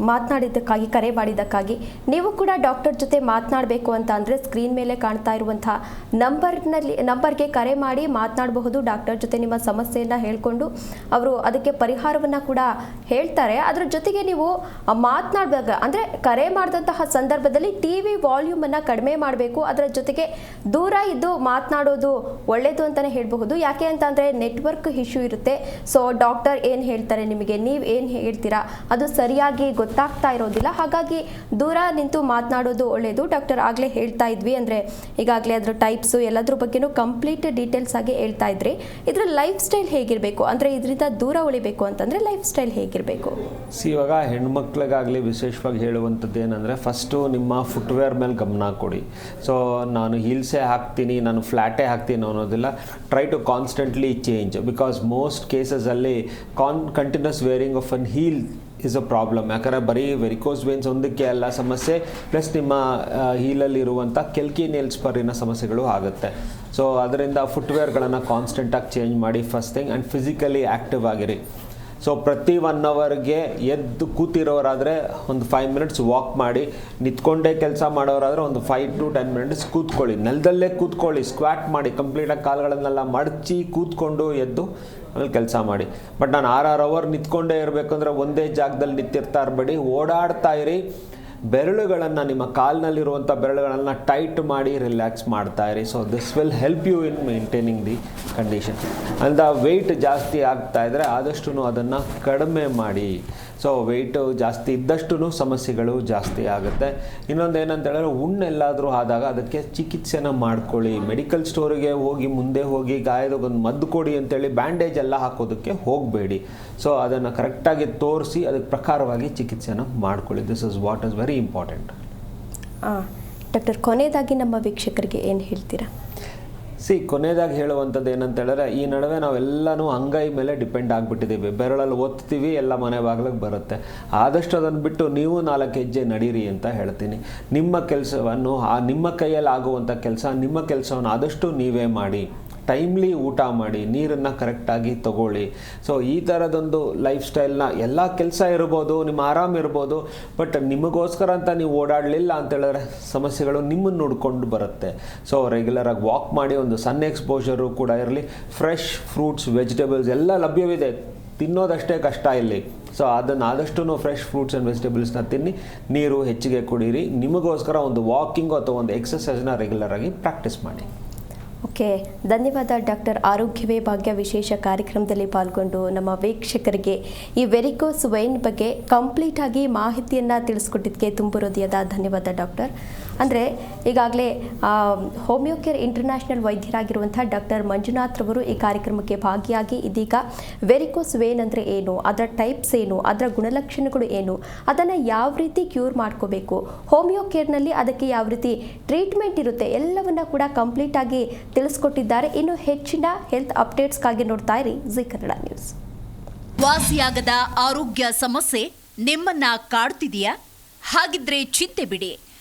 ಮಾತನಾಡಿದ್ದಕ್ಕಾಗಿ ಕರೆ ಮಾಡಿದ್ದಕ್ಕಾಗಿ ನೀವು ಕೂಡ ಡಾಕ್ಟರ್ ಜೊತೆ ಮಾತನಾಡಬೇಕು ಅಂತ ಅಂದರೆ ಸ್ಕ್ರೀನ್ ಮೇಲೆ ಕಾಣ್ತಾ ಇರುವಂತಹ ನಂಬರ್ನಲ್ಲಿ, ನಂಬರ್ಗೆ ಕರೆ ಮಾಡಿ ಮಾತನಾಡಬಹುದು. ಡಾಕ್ಟರ್ ಜೊತೆ ನಿಮ್ಮ ಸಮಸ್ಯೆಯನ್ನು ಹೇಳಿಕೊಂಡು ಅವರು ಅದಕ್ಕೆ ಪರಿಹಾರವನ್ನು ಕೂಡ ಹೇಳ್ತಾರೆ. ಅದರ ಜೊತೆಗೆ ನೀವು ಮಾತನಾಡಿದಾಗ ಅಂದರೆ ಕರೆ ಮಾಡಿದಂತಹ ಸಂದರ್ಭದಲ್ಲಿ ಟಿ ವಿ ವಾಲ್ಯೂಮನ್ನು ಕಡಿಮೆ ಮಾಡಬೇಕು. ಅದರ ಜೊತೆಗೆ ದೂರ ಇದ್ದು ಮಾತನಾಡೋದು ಒಳ್ಳೆಯದು ಅಂತಲೇ ಹೇಳಬಹುದು. ಯಾಕೆ ಅಂತ ಅಂದರೆ ನೆಟ್ವರ್ಕ್ ಇಶ್ಯೂ ಇರುತ್ತೆ. ಸೊ ಡಾಕ್ಟರ್ ಏನು ಹೇಳ್ತಾರೆ ನಿಮಗೆ? ನೀವು ಏನು ಹೇಳ್ತೀರಾ? ಅದು ಸರಿಯಾಗಿ ಗೊತ್ತಾಗ್ತಾ ಇರೋದಿಲ್ಲ. ಹಾಗಾಗಿ ದೂರ ನಿಂತು ಮಾತನಾಡೋದು ಒಳ್ಳೆಯದು ಡಾಕ್ಟರ್ ಆಗಲೇ ಹೇಳ್ತಾ ಇದ್ವಿ ಅಂದರೆ ಈಗಾಗಲೇ ಅದರ ಟೈಪ್ಸು ಎಲ್ಲದ್ರ ಬಗ್ಗೆನೂ ಕಂಪ್ಲೀಟ್ ಡೀಟೇಲ್ಸ್ ಆಗಿ ಹೇಳ್ತಾ ಇದ್ರಿ. ಇದರ ಲೈಫ್ ಸ್ಟೈಲ್ ಹೇಗಿರಬೇಕು? ಅಂದರೆ ಇದರಿಂದ ದೂರ ಉಳಿಬೇಕು ಅಂತಂದರೆ ಲೈಫ್ ಸ್ಟೈಲ್ ಹೇಗಿರಬೇಕು? ಸಿ, ಇವಾಗ ಹೆಣ್ಮಕ್ಳಿಗಾಗಲಿ ವಿಶೇಷವಾಗಿ ಹೇಳುವಂಥದ್ದು ಏನಂದರೆ ಫಸ್ಟು ನಿಮ್ಮ ಫುಟ್ವೇರ್ ಮೇಲೆ ಗಮನ ಕೊಡಿ. ಸೊ ನಾನು ಹೀಲ್ಸೇ ಹಾಕ್ತೀನಿ, ನಾನು ಫ್ಲ್ಯಾಟೇ ಹಾಕ್ತೀನಿ ಅನ್ನೋದಿಲ್ಲ. Try to constantly change because most ಕೇಸಸಲ್ಲಿ con continuous wearing of an heel is a problem ಯಾಕಂದರೆ ಬರೀ ವೆರಿಕೋಸ್ ವೇನ್ಸ್ ಒಂದಕ್ಕೆ ಅಲ್ಲ, ಸಮಸ್ಯೆ ಪ್ಲಸ್ ನಿಮ್ಮ ಹೀಲಲ್ಲಿ ಇರುವಂಥ ಕೆಲ್ಕಿ ನೇಲ್ಸ್ ಪರಿನ ಸಮಸ್ಯೆಗಳು ಆಗುತ್ತೆ. ಸೊ ಅದರಿಂದ ಫುಟ್ವೇರ್ಗಳನ್ನು ಕಾನ್ಸ್ಟೆಂಟಾಗಿ ಚೇಂಜ್ ಮಾಡಿ first thing and physically active ಆಗಿರಿ. ಸೊ ಪ್ರತಿ ಒನ್ ಅವರ್ಗೆ ಎದ್ದು ಕೂತಿರೋರಾದರೆ ಒಂದು ಫೈವ್ ಮಿನಿಟ್ಸ್ ವಾಕ್ ಮಾಡಿ, ನಿಂತ್ಕೊಂಡೇ ಕೆಲಸ ಮಾಡೋರಾದರೆ ಒಂದು ಫೈವ್ ಟು ಟೆನ್ ಮಿನಿಟ್ಸ್ ಕೂತ್ಕೊಳ್ಳಿ. ನೆಲದಲ್ಲೇ ಕೂತ್ಕೊಳ್ಳಿ ಸ್ಕ್ವಾಟ್ ಮಾಡಿ ಕಂಪ್ಲೀಟಾಗಿ ಕಾಲುಗಳನ್ನೆಲ್ಲ ಮಡಚಿ ಕೂತ್ಕೊಂಡು ಎದ್ದು ಆಮೇಲೆ ಕೆಲಸ ಮಾಡಿ. ಬಟ್ ನಾನು ಆರು ಆರು ಅವರ್ ನಿಂತ್ಕೊಂಡೇ ಇರಬೇಕಂದ್ರೆ ಒಂದೇ ಜಾಗದಲ್ಲಿ ನಿಂತಿರ್ತಾ ಇರಬೇಡಿ. ಓಡಾಡ್ತಾ ಇರಿ. ಬೆರಳುಗಳನ್ನು, ನಿಮ್ಮ ಕಾಲಿನಲ್ಲಿರುವಂಥ ಬೆರಳುಗಳನ್ನು ಟೈಟ್ ಮಾಡಿ ರಿಲ್ಯಾಕ್ಸ್ ಮಾಡ್ತಾ ಇರಿ. So this will help you in maintaining the condition ಅಂದ ವೆಯ್ಟ್ ಜಾಸ್ತಿ ಆಗ್ತಾ ಇದ್ದರೆ ಆದಷ್ಟು ಅದನ್ನು ಕಡಿಮೆ ಮಾಡಿ. ಸೊ ವೆಯ್ಟು ಜಾಸ್ತಿ ಇದ್ದಷ್ಟು ಸಮಸ್ಯೆಗಳು ಜಾಸ್ತಿ ಆಗುತ್ತೆ. ಇನ್ನೊಂದು ಏನಂತ ಹೇಳಿದ್ರೆ ಹುಣ್ಣೆಲ್ಲಾದರೂ ಆದಾಗ ಅದಕ್ಕೆ ಚಿಕಿತ್ಸೆನ ಮಾಡ್ಕೊಳ್ಳಿ. ಮೆಡಿಕಲ್ ಸ್ಟೋರಿಗೆ ಹೋಗಿ, ಮುಂದೆ ಹೋಗಿ, ಗಾಯದ ಒಂದು ಮದ್ದು ಕೊಡಿ ಅಂತೇಳಿ ಬ್ಯಾಂಡೇಜ್ ಎಲ್ಲ ಹಾಕೋದಕ್ಕೆ ಹೋಗಬೇಡಿ. ಸೊ ಅದನ್ನು ಕರೆಕ್ಟಾಗಿ ತೋರಿಸಿ, ಅದಕ್ಕೆ ಪ್ರಕಾರವಾಗಿ ಚಿಕಿತ್ಸೆನ ಮಾಡ್ಕೊಳ್ಳಿ. This is what is very important doctor, ಕೊನೆಯದಾಗಿ ನಮ್ಮ ವೀಕ್ಷಕರಿಗೆ ಏನು ಹೇಳ್ತೀರಾ? ಸಿ, ಕೊನೆಯದಾಗಿ ಹೇಳುವಂಥದ್ದು ಏನಂತ ಹೇಳಿದ್ರೆ, ಈ ನಡುವೆ ನಾವೆಲ್ಲನೂ ಅಂಗೈ ಮೇಲೆ ಡಿಪೆಂಡ್ ಆಗಿಬಿಟ್ಟಿದ್ದೀವಿ. ಬೆರಳಲ್ಲಿ ಓದ್ತೀವಿ ಎಲ್ಲ ಮನೆ ಬಾಗಿಲಿಗೆ ಬರುತ್ತೆ. ಆದಷ್ಟು ಅದನ್ನು ಬಿಟ್ಟು ನೀವು ನಾಲ್ಕು ಹೆಜ್ಜೆ ನಡೀರಿ ಅಂತ ಹೇಳ್ತೀನಿ. ನಿಮ್ಮ ಕೆಲಸವನ್ನು, ಆ ನಿಮ್ಮ ಕೈಯಲ್ಲಿ ಆಗುವಂಥ ಕೆಲಸ, ನಿಮ್ಮ ಕೆಲಸವನ್ನು ಆದಷ್ಟು ನೀವೇ ಮಾಡಿ. ಟೈಮ್ಲಿ ಊಟ ಮಾಡಿ, ನೀರನ್ನು ಕರೆಕ್ಟಾಗಿ ತಗೊಳ್ಳಿ. ಸೊ ಈ ಥರದೊಂದು ಲೈಫ್ ಸ್ಟೈಲ್ನ ಎಲ್ಲ ಕೆಲಸ ಇರ್ಬೋದು, ನಿಮ್ಮ ಆರಾಮ್ ಇರ್ಬೋದು ಬಟ್ ನಿಮಗೋಸ್ಕರ ಅಂತ ನೀವು ಓಡಾಡಲಿಲ್ಲ ಅಂತ ಹೇಳಿದ್ರೆ ಸಮಸ್ಯೆಗಳು ನಿಮ್ಮನ್ನು ನೋಡ್ಕೊಂಡು ಬರುತ್ತೆ. ಸೊ ರೆಗ್ಯುಲರಾಗಿ ವಾಕ್ ಮಾಡಿ, ಒಂದು ಸನ್ ಎಕ್ಸ್ಪೋಜರು ಕೂಡ ಇರಲಿ. ಫ್ರೆಶ್ ಫ್ರೂಟ್ಸ್ ವೆಜಿಟೇಬಲ್ಸ್ ಎಲ್ಲ ಲಭ್ಯವಿದೆ. ತಿನ್ನೋದಷ್ಟೇ ಕಷ್ಟ ಇಲ್ಲಿ. ಸೊ ಅದನ್ನು ಆದಷ್ಟು ಫ್ರೆಶ್ ಫ್ರೂಟ್ಸ್ ಆ್ಯಂಡ್ ವೆಜಿಟೇಬಲ್ಸ್ನ ತಿನ್ನಿ. ನೀರು ಹೆಚ್ಚಿಗೆ ಕುಡೀರಿ. ನಿಮಗೋಸ್ಕರ ಒಂದು ವಾಕಿಂಗು ಅಥವಾ ಒಂದು ಎಕ್ಸಸೈಸ್ನ ರೆಗ್ಯುಲರಾಗಿ ಪ್ರಾಕ್ಟೀಸ್ ಮಾಡಿ. ಓಕೆ, ಧನ್ಯವಾದ ಡಾಕ್ಟರ್ ಆರೋಗ್ಯವೇ ಭಾಗ್ಯ ವಿಶೇಷ ಕಾರ್ಯಕ್ರಮದಲ್ಲಿ ಪಾಲ್ಗೊಂಡು ನಮ್ಮ ವೀಕ್ಷಕರಿಗೆ ಈ ವೆರಿಕೋಸ್ ವೈನ್ ಬಗ್ಗೆ ಕಂಪ್ಲೀಟ್ ಆಗಿ ಮಾಹಿತಿಯನ್ನು ತಿಳಿಸ್ಕೊಟ್ಟಿದ್ದಕ್ಕೆ ತುಂಬ ಹೃದಯದ ಧನ್ಯವಾದ ಡಾಕ್ಟರ್. ಅಂದರೆ ಈಗಾಗಲೇ ಹೋಮಿಯೋ ಕೇರ್ ಇಂಟರ್ನ್ಯಾಷನಲ್ ವೈದ್ಯರಾಗಿರುವಂಥ ಡಾಕ್ಟರ್ ಮಂಜುನಾಥ್ ರವರು ಈ ಕಾರ್ಯಕ್ರಮಕ್ಕೆ ಭಾಗಿಯಾಗಿ ಇದೀಗ ವೆರಿಕೋಸ್ ವೇನ್ ಅಂದರೆ ಏನು, ಅದರ ಟೈಪ್ಸ್ ಏನು, ಅದರ ಗುಣಲಕ್ಷಣಗಳು ಏನು, ಅದನ್ನು ಯಾವ ರೀತಿ ಕ್ಯೂರ್ ಮಾಡ್ಕೋಬೇಕು ಹೋಮಿಯೋ ಕೇರ್ನಲ್ಲಿ ಅದಕ್ಕೆ ಯಾವ ರೀತಿ ಟ್ರೀಟ್ಮೆಂಟ್ ಇರುತ್ತೆ, ಎಲ್ಲವನ್ನ ಕೂಡ ಕಂಪ್ಲೀಟ್ ಆಗಿ ತಿಳಿಸ್ಕೊಟ್ಟಿದ್ದಾರೆ. ಇನ್ನು ಹೆಚ್ಚಿನ ಹೆಲ್ತ್ ಅಪ್ಡೇಟ್ಸ್ಗಾಗಿ ನೋಡ್ತಾ ಇರಿ, ಜಿ ಕನ್ನಡ ನ್ಯೂಸ್ ವಾಸಿಯಾಗದ ಆರೋಗ್ಯ ಸಮಸ್ಯೆ ನಿಮ್ಮನ್ನ ಕಾಡ್ತಿದೆಯಾ? ಹಾಗಿದ್ರೆ ಚಿಂತೆ ಬಿಡಿ.